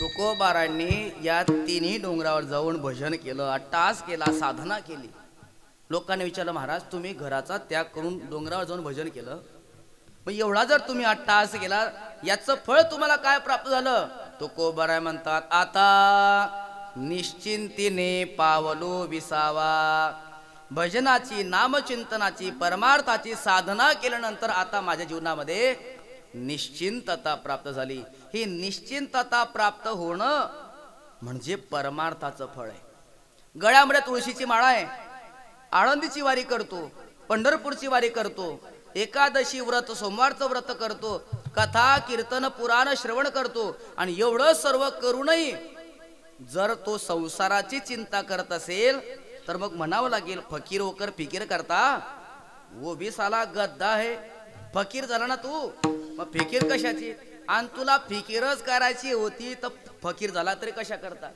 तुकोबारांनी या तिन्ही डोंगरावर जाऊन भजन केलं अट्टास केला साधना केली. लोकांनी विचारलं महाराज तुम्ही घराचा त्याग करून डोंगरावर जाऊन भजन केलं? मग एवढा जर तुम्ही अट्टास केला याचं फळ तुम्हाला काय प्राप्त झालं? तुकोबाराय म्हणतात आता निश्चिंतीने पावलो विसावा. भजनाची नामचिंतनाची परमार्थाची साधना केल्यानंतर आता माझ्या जीवनामध्ये निश्चिंतता प्राप्त झाली. ही निश्चिंतता प्राप्त होणं म्हणजे परमार्थाचं फळ आहे. गळ्यामध्ये तुळशीची माळा आहे. आळंदीची वारी करतो पंढरपूरची वारी करतो एकादशी व्रत सोमवारचं व्रत करतो कथा कीर्तन पुराण श्रवण करतो आणि एवढं सर्व करूनही जर तो संसाराची चिंता करत असेल तर मग म्हणावं लागेल फकीर होकर फिकीर करता वो भी साला गद्दा आहे फकीर झाला ना तू मग फिकीर कशाची? आणि तुला फिकीरच करायची होती तर फकीर झाला तरी कशा करता?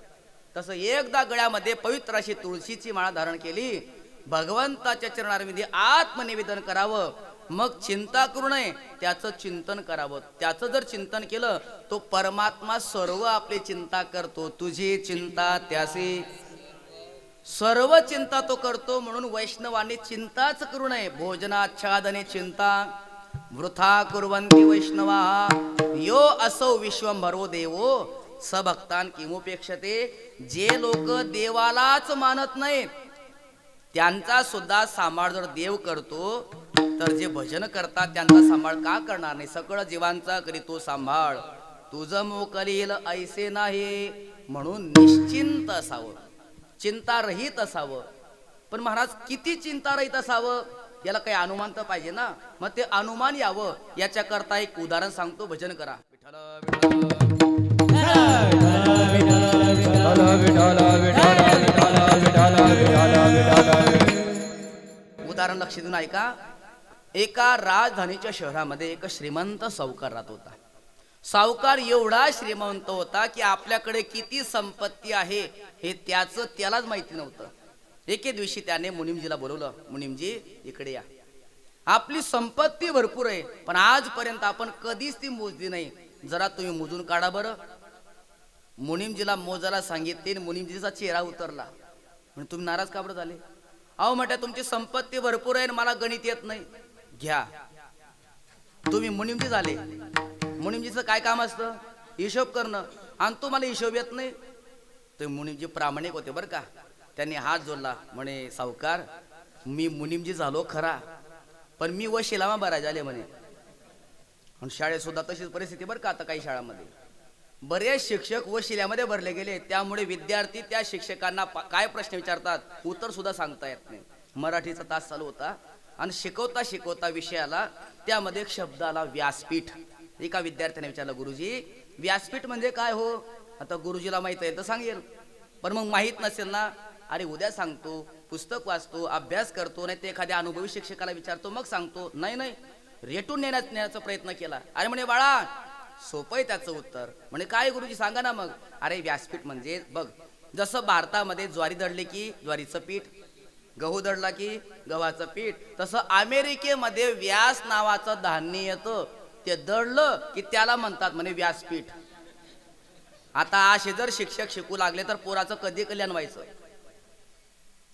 तसं एकदा गळ्यामध्ये पवित्र अशी तुळशीची माळा धारण केली भगवंताच्या चरणामध्ये आत्मनिवेदन करावं. मग चिंता करू नये त्याचं चिंतन करावं. त्याचं जर चिंतन केलं तो परमात्मा सर्व आपली चिंता करतो. तुझी चिंता त्यासी. सर्व चिंता तो करतो म्हणून वैष्णवाने चिंताच करू नये. भोजनाच्छादने चिंता. वृथा कुर्वन्ति वैष्णवा। यो असो विश्वंभरो देवो। सभक्तान किमुपेक्षते? जे लोक देवालाच मानत नाहीत त्यांचा सुद्धा सांभाळ जर देव करतो तर जे भजन करतात त्यांचा सांभाळ का करणार नाही? सकळ जीवांचा करीतो सांभाळ. तुझं मोकलील ऐसे नाही म्हणून निश्चिंत असावं. चिंता रहित असावं. पण महाराज किती चिंतारहित असावं? याला काही अनुमान तर पाहिजे ना? मग ते अनुमान यावं. याच्या करता एक उदाहरण सांगतो भजन करा. उदाहरण लक्ष देऊन ऐका. एका राजधानीच्या शहरामध्ये एक श्रीमंत सावकार राहत होता. सावकार एवढा श्रीमंत होता की आपल्याकडे किती संपत्ती आहे हे त्याचं त्यालाच माहिती नव्हतं. एके दिवशी त्याने मुनिमजीला बोलवलं मुनिमजी इकडे या. आपली संपत्ती भरपूर आहे पण आजपर्यंत आपण कधीच ती मोजली नाही. जरा तुम्ही मोजून काढा बरं. मुनिमजीला मोजायला सांगितले मुनिमजीचा चेहरा उतरला. म्हणून तुम्ही नाराज का बरं झाले? अहो म्हटलं तुमची संपत्ती भरपूर आहे आणि मला गणित येत नाही. घ्या. तुम्ही मुनिमजी झाले. मुनिमजीचं काय काम असतं? हिशोब करणं. आणि तुम्हाला हिशोब येत नाही? ते मुनिमजी प्रामाणिक होते बरं का. त्यांनी हात जोडला म्हणे सावकार मी मुनिमजी झालो खरा पण मी व शिलामा बरा झाले म्हणे. आणि शाळेत सुद्धा तशीच परिस्थिती बरं का आता काही शाळांमध्ये? बरेच शिक्षक व शिल्यामध्ये भरले गेले त्यामुळे विद्यार्थी त्या शिक्षकांना काय प्रश्न विचारतात उत्तर सुद्धा सांगता येत नाही. मराठीचा तास चालू होता आणि शिकवता शिकवता विषयाला त्यामध्ये एक शब्द आला व्यासपीठ. एका विद्यार्थ्याने विचारलं गुरुजी व्यासपीठ म्हणजे काय हो? आता गुरुजीला माहीत आहे तर सांगेल. पण मग माहीत नसेल ना अरे उद्या सांगतो पुस्तक वाचतो अभ्यास करतो नाही ते एखाद्या अनुभवी शिक्षकाला विचारतो मग सांगतो नाही नाही रेटून नेण्यात नेण्याचा प्रयत्न केला. अरे म्हणे बाळा सोपं आहे त्याचं उत्तर. म्हणे काय गुरुजी सांगा ना मग. अरे व्यासपीठ म्हणजे बघ जसं भारतामध्ये ज्वारी दडली की ज्वारीचं पीठ गहू दडला की गव्हाचं पीठ तसं अमेरिकेमध्ये व्यास नावाचं धान्य येतं ते दडलं की त्याला म्हणतात म्हणे व्यासपीठ. आता असे जर शिक्षक शिकू लागले तर पोराचं कधी कल्याण व्हायचं?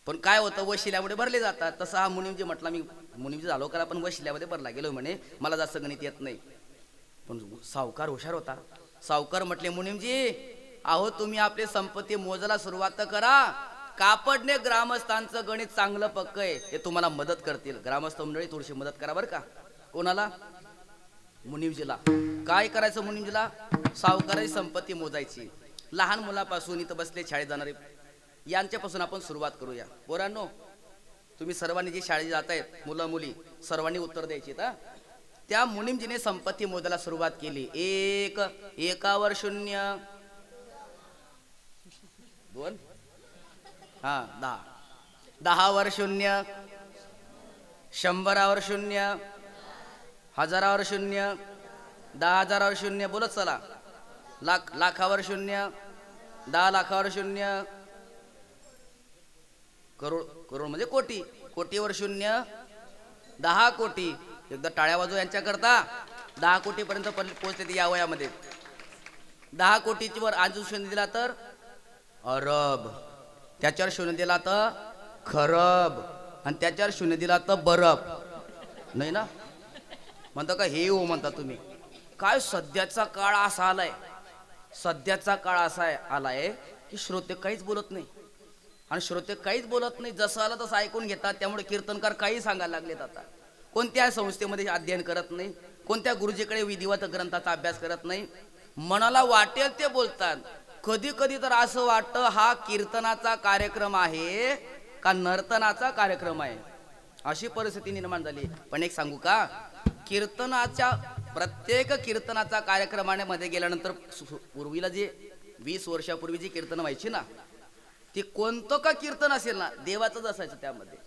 पण काय होतं वशिल्यामध्ये भरले जातात. तसं हा मुनिमजी म्हटला मी मुनिमजी झालो करा पण वशिल्यामध्ये भरला गेलो म्हणे. मला जास्त गणित येत नाही. पण सावकार हुशार होता. सावकार म्हटले मुनिमजी अहो तुम्ही आपली संपत्ती मोजायला सुरुवात करा. कापडने ग्रामस्थांचं गणित चांगलं पक्क आहे. हे तुम्हाला मदत करतील. ग्रामस्थ मंडळी थोडीशी मदत करा बरं का. कोणाला? मुनिमजीला. काय करायचं मुनिमजीला? सावकाराची संपत्ती मोजायची. लहान मुलापासून इथं बसले शाळेत जाणारे यांच्यापासून आपण सुरुवात करूया. पोरांनो तुम्ही सर्वांनी जी शाळेत जात आहेत मुलं मुली सर्वांनी उत्तर द्यायची तर त्या मुनिमजीने संपत्ती मोजायला सुरुवात केली. एक एकावर शून्य. दोन? हा दहा. दहावर शून्य. शंभरावर शून्य. हजारावर शून्य. दहा हजारावर शून्य. बोलत चला. लाख लाखावर शून्य. दहा लाखावर शून्य. करोड करोड म्हणजे कोटी. कोटीवर शून्य दहा कोटी. एकदा टाळ्या बाजू यांच्याकरता दहा कोटीपर्यंत पण पोहोचले ते या वयामध्ये. दहा कोटीची वर शून्य दिला तर अरब. त्याच्यावर शून्य दिला तर खरब. आणि त्याच्यावर शून्य दिला तर बरब. नाही ना? म्हणता का हे हो म्हणता तुम्ही. काय सध्याचा काळ असा आलाय. सध्याचा काळ असा आहे- आलाय की श्रोते काहीच बोलत नाही. आणि श्रोते काहीच बोलत नाही जसं आलं तसं ऐकून घेतात. त्यामुळे कीर्तनकार काही सांगायला लागलेत आता. कोणत्या संस्थेमध्ये अध्ययन करत नाही कोणत्या गुरुजीकडे विधिवत ग्रंथाचा अभ्यास करत नाही मनाला वाटेल ते बोलतात. कधी कधी तर असं वाटतं हा कीर्तनाचा कार्यक्रम आहे का नर्तनाचा कार्यक्रम आहे? अशी परिस्थिती निर्माण झाली. पण एक सांगू का? कीर्तनाच्या प्रत्येक कीर्तनाचा कार्यक्रमामध्ये गेल्यानंतर सु- पूर्वीला जे वीस वर्षापूर्वी जी कीर्तन व्हायची ना ते कोणतं का कीर्तन असेल ना देवाचंच असायचं त्यामध्ये.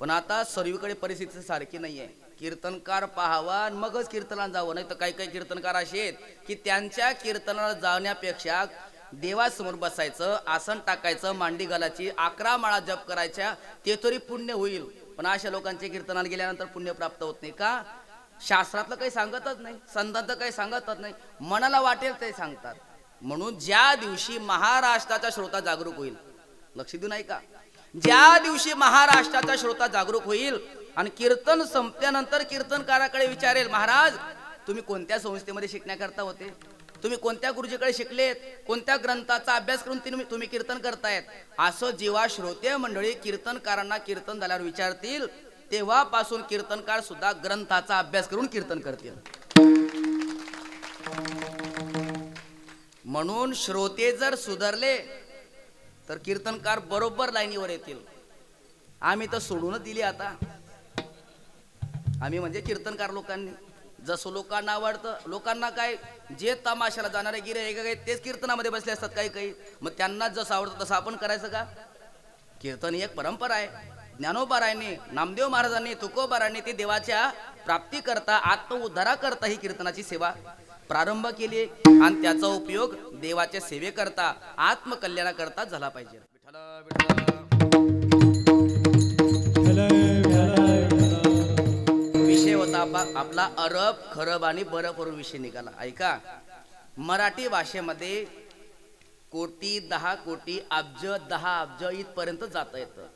पण आता सर्वीकडे परिस्थिती सारखी नाहीये. कीर्तनकार पाहावा आणि मगच कीर्तनाला जावं. नाही तर काही काही कीर्तनकार असे आहेत की त्यांच्या कीर्तनाला जाण्यापेक्षा देवासमोर बसायचं आसन टाकायचं मांडी घालायची अकरा माळा जप करायच्या ते तरी पुण्य होईल. पण अशा लोकांच्या कीर्तनाला गेल्यानंतर पुण्य प्राप्त होत नाही का? शास्त्रातलं काही सांगतच नाही संतांचं काही सांगतच नाही. मनाला वाटेल ते सांगतात. म्हणून ज्या दिवशी महाराष्ट्राचा श्रोता जागरूक होईल लक्ष देऊ नाही का ज्या दिवशी महाराष्ट्राचा श्रोता जागरूक होईल आणि कीर्तन संपल्यानंतर कीर्तनकाराकडे विचारेल महाराज तुम्ही कोणत्या संस्थेमध्ये शिकण्याकरता होते? तुम्ही कोणत्या गुरुजीकडे शिकलेत? कोणत्या ग्रंथाचा अभ्यास करून तुम्ही तुम्ही कीर्तन करतायत? असं जेव्हा श्रोते मंडळी कीर्तनकारांना कीर्तन झाल्यावर विचारतील तेव्हापासून कीर्तनकार सुद्धा ग्रंथाचा अभ्यास करून कीर्तन करतील. म्हणून श्रोते जर सुधारले तर कीर्तनकार बरोबर लाईनीवर येतील. आम्ही तर सोडूनच दिली आता. आम्ही म्हणजे कीर्तनकार लोकांनी. जसं लोकांना आवडतं लोकांना काय जे तमाशाला जाणारे गिरे काही तेच कीर्तनामध्ये बसले असतात काही काही. मग त्यांना जसं आवडतं तसं आपण करायचं का? कीर्तन ही एक परंपरा आहे. ज्ञानोबारायांनी नामदेव महाराजांनी तुकोबारांनी ते देवाच्या प्राप्ती करता आत्मउद्धारा करता ही कीर्तनाची सेवा प्रारंभ केली. आणि त्याचा उपयोग देवाच्या सेवेकरता आत्मकल्याणाकरता झाला पाहिजे. विषय होता आपा- आपला अरब खरब आणि बरब वरून विषय निघाला. ऐका. मराठी भाषेमध्ये कोटी दहा कोटी अब्ज दहा अब्ज इथपर्यंत जाता येतं.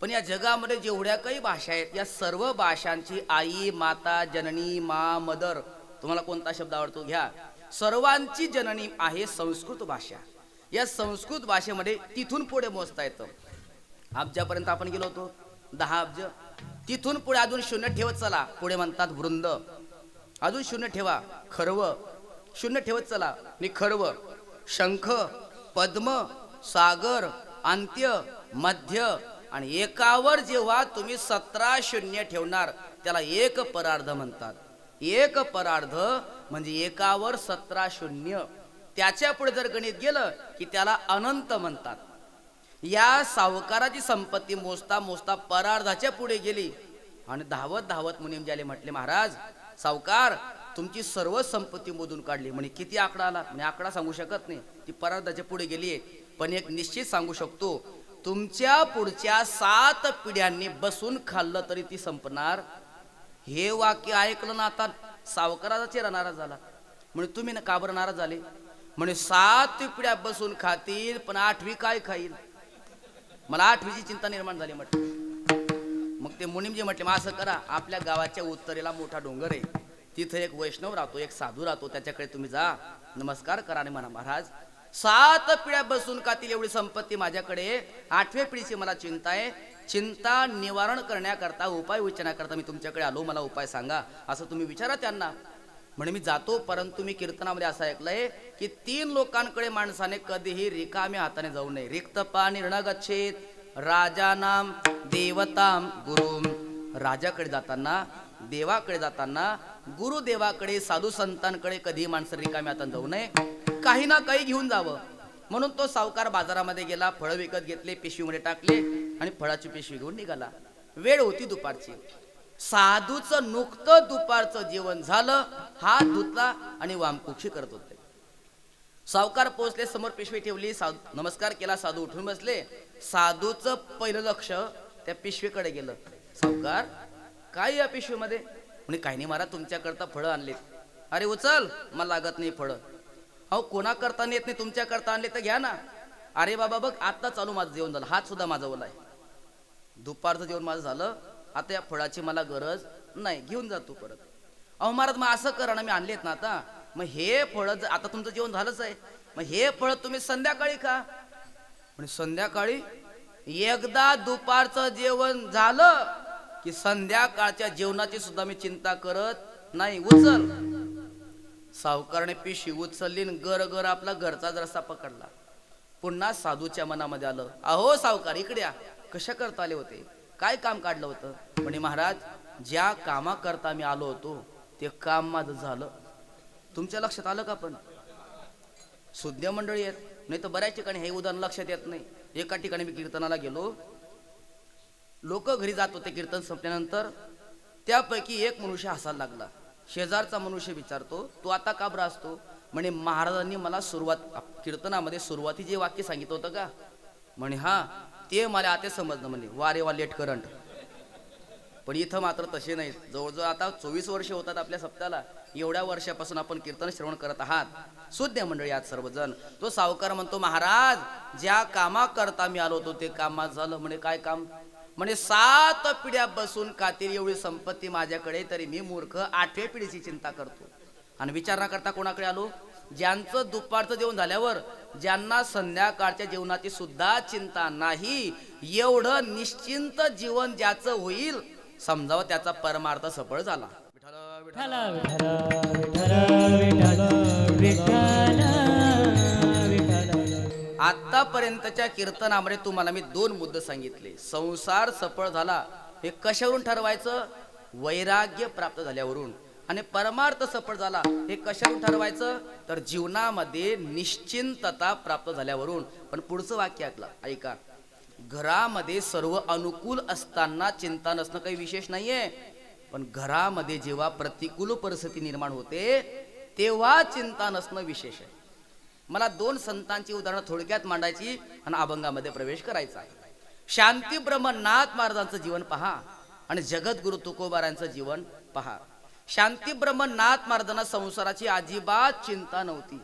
पण या जगामध्ये जेवढ्या काही भाषा आहेत या सर्व भाषांची आई माता जननी मा मदर तुम्हाला कोणता शब्द आवडतो? घ्या. सर्वांची जननी आहे संस्कृत भाषा. या संस्कृत भाषेमध्ये तिथून पुढे मोजता येतं. अब्जापर्यंत आपण गेलो होतो. दहा अब्ज तिथून पुढे अजून शून्य ठेवत चला. पुढे म्हणतात वृंद. अजून शून्य ठेवा. खरव. शून्य ठेवत चला. निखरव शंख पद्म सागर अंत्य मध्य. आणि एकावर जेव्हा तुम्ही सतरा शून्य ठेवणार त्याला एक परार्ध म्हणतात. एक परार्ध म्हणजे एकावर सतरा शून्य. त्याच्या पुढे जर गणित गेलं की त्याला अनंत म्हणतात. या सावकाराची संपत्ती मोजता मोजता परार्धाच्या पुढे गेली. आणि धावत धावत मुनीम ज्याले म्हटले महाराज सावकार तुमची सर्व संपत्ती मोजून काढली. म्हणे किती आकडा आला? म्हणजे आकडा सांगू शकत नाही. ती परार्धाच्या पुढे गेली पण एक निश्चित सांगू शकतो तुमच्या पुढच्या सात पिढ्यांनी बसून खाल्लं तरी ती संपणार हे वाक्य ऐकलं ना आता सावकाराचा चेहरा नाराज झाला. म्हणजे तुम्ही ना का बरं नाराज झाले? म्हणे सात पिढ्या बसून खातील पण आठवी काय खाईल? मला आठवीची चिंता निर्माण झाली म्हटलं. मग ते मुनिमजी म्हटले मग असं करा आपल्या गावाच्या उत्तरेला मोठा डोंगर आहे. तिथं एक वैष्णव राहतो एक साधू राहतो त्याच्याकडे तुम्ही जा. नमस्कार करा आणि म्हणा महाराज सात पिढ्या बसून खातील एवढी संपत्ती माझ्याकडे आठव्या पिढीची मला चिंता आहे. चिंता निवारण करण्याकरता उपाय विचारण्याकरता मी तुमच्याकडे आलो. मला उपाय सांगा. असं तुम्ही विचारा त्यांना. म्हणे मी जातो परंतु मी कीर्तनामध्ये असं ऐकलंय की तीन लोकांकडे माणसाने कधीही रिकाम्या हाताने जाऊ नये. रिक्त पाणी गच्छेत. राजानाम देवताम गुरु राजाकडे जाताना देवाकडे जाताना गुरुदेवाकडे साधू संतांकडे कधी माणसं रिकाम्या हाताने जाऊ नये. काही ना काही घेऊन जावं. म्हणून तो सावकार बाजारामध्ये गेला फळं विकत घेतले पिशवीमध्ये टाकले आणि फळाची पिशवी घेऊन निघाला. वेळ होती दुपारची. साधूचं नुकतं दुपारचं जेवण झालं हात धुतला आणि वामकुक्षी करत होते. सावकार पोहोचले समोर पिशवी ठेवली साधू नमस्कार केला साधू उठून बसले. साधूचं पहिलं लक्ष त्या पिशवीकडे गेलं. सावकार काय या पिशवीमध्ये? म्हणे काही नाही महाराज तुमच्याकरता फळं आणलीत. अरे उचल मला लागत नाही फळं. अहो कोणा करता येत नाही तुमच्या करता आणले तर घ्या ना. अरे बाबा बघ आत्ता चालू माझं जेवण झालं. हात सुद्धा माझा ओला आहे दुपारचं जेवण माझं झालं. आता या फळाची मला गरज नाही. घेऊन जा तू परत. अहो महाराज मग असं करा ना मी आणलेत ना आता. मग हे फळ आता तुमचं जेवण झालंच आहे. मग हे फळ तुम्ही संध्याकाळी खा. म्हणजे संध्याकाळी एकदा दुपारचं जेवण झालं की संध्याकाळच्या जेवणाची सुद्धा मी चिंता करत नाही. उचल. सावकारने पिशी उचलली गर गर आपला घरचा रस्ता पकडला. पुन्हा साधूच्या मनामध्ये आलं अहो सावकार इकडे या. कशा करता आले होते? काय काम काढलं होतं? म्हणे महाराज ज्या कामा करता मी आलो होतो ते काम माझं झालं. तुमच्या लक्षात आलं का पण? सुज्ञ मंडळी आहेत. नाही तर बऱ्याच ठिकाणी हे उदाहरण लक्षात येत नाही. एका ठिकाणी मी कीर्तनाला गेलो. लोक घरी जात होते कीर्तन संपल्यानंतर. त्यापैकी एक मनुष्य हसायला लागला. शेजारचा मनुष्य विचारतो तो आता का असतो? म्हणे महाराजांनी मला सुरुवात कीर्तनामध्ये सुरुवाती जे वाक्य सांगितलं होतं का? म्हणे हा ते मला आता समजलं. म्हणे वारे वा लेट करंट. पण इथं मात्र तसे नाही. जवळजवळ आता चोवीस वर्ष होतात आपल्या सप्त्याला एवढ्या वर्षापासून आपण कीर्तन श्रवण करत आहात. सुज्ञ मंडळी आहात सर्वजण. तो सावकार म्हणतो महाराज ज्या कामा करता मी आलो होतो ते काम झालं. म्हणे काय काम? म्हणजे सात पिढ्या बसून कातील एवढी संपत्ती माझ्याकडे तरी मी मूर्ख आठव्या पिढीची चिंता करतो. आणि विचार न करता कोणाकडे आलो? ज्यांचं दुपारचं जेवण झाल्यावर ज्यांना संध्याकाळच्या जेवणाची सुद्धा चिंता नाही एवढं निश्चिंत जीवन ज्याचं होईल समजावं त्याचा परमार्थ सफळ झाला. विठ्ठल, विठ्ठल विठ्ठल विठ्ठल विठ्ठल विठ्ठल आतापर्यंतच्या कीर्तनामध्ये तुम्हाला मी दोन मुद्दे सांगितले. संसार सफळ झाला हे कशावरून ठरवायचं? वैराग्य प्राप्त झाल्यावरून. आणि परमार्थ सफळ झाला हे कशावरून ठरवायचं? तर जीवनामध्ये निश्चिंतता प्राप्त झाल्यावरून. पण पुढचं वाक्य ऐकलं ऐका. घरामध्ये सर्व अनुकूल असताना चिंता नसणं काही विशेष नाहीये. पण घरामध्ये जेव्हा प्रतिकूल परिस्थिती निर्माण होते तेव्हा चिंता नसणं विशेष आहे. मला दोन संतांची उदाहरणं थोडक्यात मांडायची आणि अभंगामध्ये प्रवेश करायचा आहे. शांती ब्रह्मनाथ महाराजांचं जीवन पहा आणि जगद्गुरु तुकोबारांचं जीवन पहा. शांती ब्रह्मनाथ महाराजांना संसाराची अजिबात चिंता नव्हती.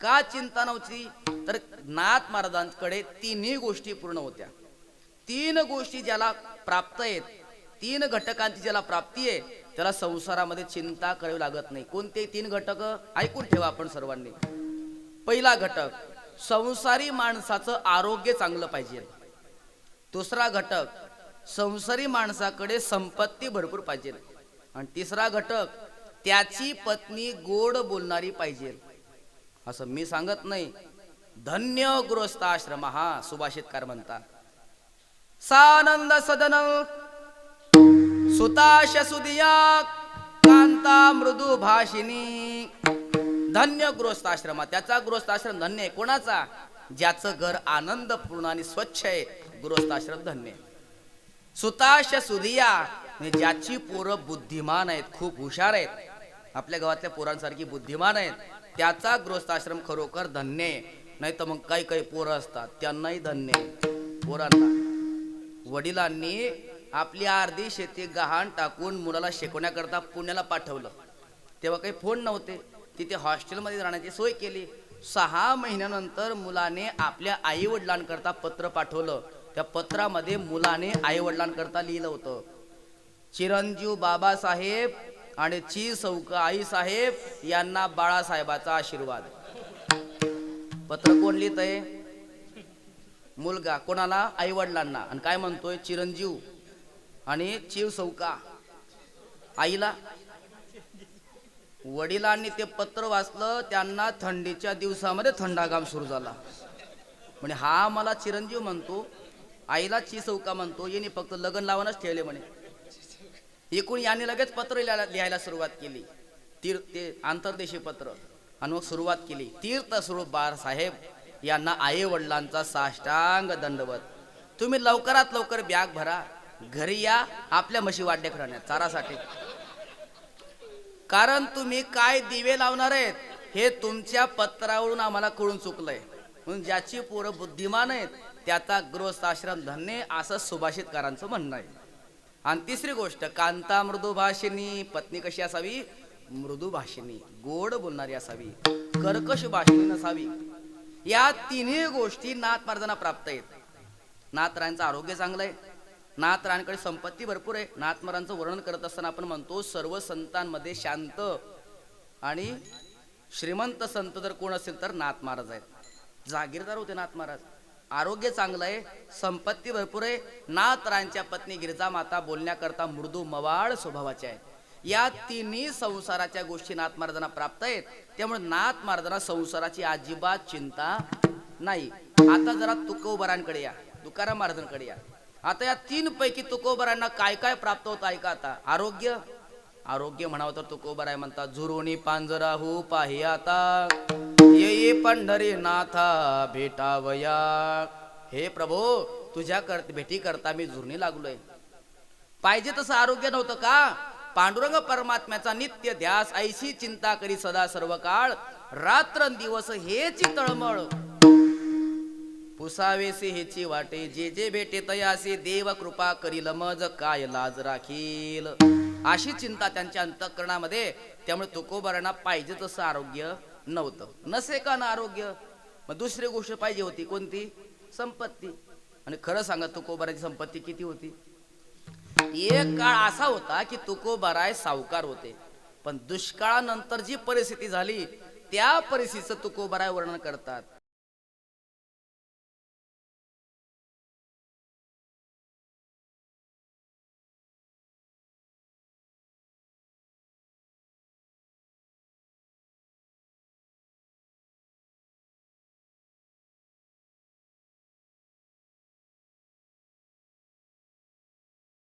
का चिंता नव्हती? तर नाथ महाराजांकडे तिन्ही गोष्टी पूर्ण होत्या. तीन गोष्टी ज्याला प्राप्त आहेत तीन घटकांची ज्याला प्राप्ती आहे त्याला संसारामध्ये चिंता करावी लागत नाही. कोणते तीन घटक? ऐकून ठेवा आपण सर्वांनी. पहिला घटक संसारी माणसाचं आरोग्य चांगलं पाहिजे. दुसरा घटक संसारी माणसाकडे संपत्ती भरपूर पाहिजे. आणि तिसरा घटक त्याची पत्नी गोड बोलणारी पाहिजे. असं मी सांगत नाही. धन्य गृहस्थाश्रम हा सुभाषितकार म्हणतात. सानंद सदन सुताश सुदिया कांता मृदू भाषिनी धन्य गृहस्थाश्रम त्याचा गृहस्थाश्रम धन्य आहे. कोणाचा? ज्याचं घर आनंदपूर्ण आणि स्वच्छ आहे. गृहस्थाश्रम धन्य सुताश सुधिया ज्याची पोरं बुद्धिमान आहेत खूप हुशार आहेत. आपल्या गावातल्या पोरांसारखी बुद्धिमान आहेत. त्याचा गृहस्थाश्रम खरोखर धन्य आहे. नाही तर मग काही काही पोरं असतात. त्यांनाही धन्य आहे. पोरांना. वडिलांनी आपली अर्धी शेती गहाण टाकून मुलाला शिकवण्याकरता पुण्याला पाठवलं. तेव्हा काही फोन नव्हते. तिथे हॉस्टेलमध्ये राहण्याची सोय केली. सहा महिन्यानंतर मुलाने आपल्या आई वडिलांकरता पत्र पाठवलं. त्या पत्रामध्ये मुलाने आई वडिलांकरता लिहिलं होतं. चिरंजीव बाबासाहेब आणि ची सौक आई साहेब यांना बाळासाहेबाचा आशीर्वाद. पत्र कोण लिहित आहे मुलगा. कोणाला? आई वडिलांना आणि काय म्हणतोय? चिरंजीव आणि चिव सौका. आईला? वडिलांनी ते पत्र वाचलं त्यांना थंडीच्या दिवसामध्ये थंडागाम सुरू झाला. म्हणे हा मला चिरंजीव म्हणतो आईला ची चौका म्हणतो यांनी फक्त लग्न लावूनच ठेवले म्हणे. एकूण याने लगेच पत्र लिहायला लिहायला सुरुवात केली. तीर ते आंतरदेशीय पत्र. आणि मग सुरुवात केली. तीर्थ स्वरूप बाळासाहेब यांना आई वडिलांचा साष्टांग दंडवत. तुम्ही लवकरात लवकर बॅग भरा. घरी या. आपल्या म्हशी वाड्यात राहण्यात चारासाठी. कारण तुम्ही काय दिवे लावणार आहेत हे तुमच्या पत्रावरून आम्हाला कळून चुकलंय. म्हणून ज्याची पोरं बुद्धिमान आहेत त्याचा गृहस्थाश्रम धन्य असं सुभाषितकारांचं म्हणणं आहे. आणि तिसरी गोष्ट कांता मृदुभाषिणी पत्नी कशी असावी? मृदुभाषिणी गोड बोलणारी असावी कर्कश भाषिणी नसावी. या तिन्ही गोष्टी नाथ महाराजांना प्राप्त आहेत. नाथरायांचं आरोग्य चांगलं आहे. नाथरांकडे संपत्ती भरपूर आहे. नाथ महाराजांचं वर्णन करत असताना आपण म्हणतो सर्व संतांमध्ये शांत आणि श्रीमंत संत जर कोण असेल तर नाथ महाराज आहेत. जागीरदार होते नाथ महाराज. आरोग्य चांगलं आहे संपत्ती भरपूर आहे. नाथरायांच्या पत्नी गिरजा माता बोलण्याकरता मृदू मवाळ स्वभावाच्या आहेत. या तिन्ही संसाराच्या गोष्टी नाथ महाराजांना प्राप्त आहेत. त्यामुळे नाथ महाराजांना संसाराची अजिबात चिंता नाही. आता जरा तुकोबरांकडे या. तुकाराम महाराजांकडे या. आता या तीन पैकी तुकोबरांना काय काय प्राप्त होतं ऐका आता. आरोग्य? आरोग्य म्हणावं तर तुकोबराय म्हणतात पांजरा पांजराहू पाहि आता. ये ये पंढरी नाथा भेटावया. हे प्रभो तुझ्या कर भेटी करता मी झुरणी लागलोय. पाहिजे तसं आरोग्य नव्हतं का? पांडुरंग परमात्म्याचा नित्य ध्यास ऐशी चिंता करी सदा सर्व काळ रात्र दिवस हेची तळमळ पुसावेसे हेची वाटे जे जे भेटे तयासे देव कृपा करील मज काय लाज राखील. अशी चिंता त्यांच्या अंतःकरणामध्ये त्यामुळे तुकोबारांना पाहिजे तसं आरोग्य नव्हतं. नसे का ना आरोग्य? मग दुसरी गोष्ट पाहिजे होती कोणती? संपत्ती. आणि खरं सांगा तुकोबाराची संपत्ती किती होती? एक काळ असा होता की तुकोबाराय सावकार होते. पण दुष्काळानंतर जी परिस्थिती झाली त्या परिस्थितीचं तुकोबाराय वर्णन करतात.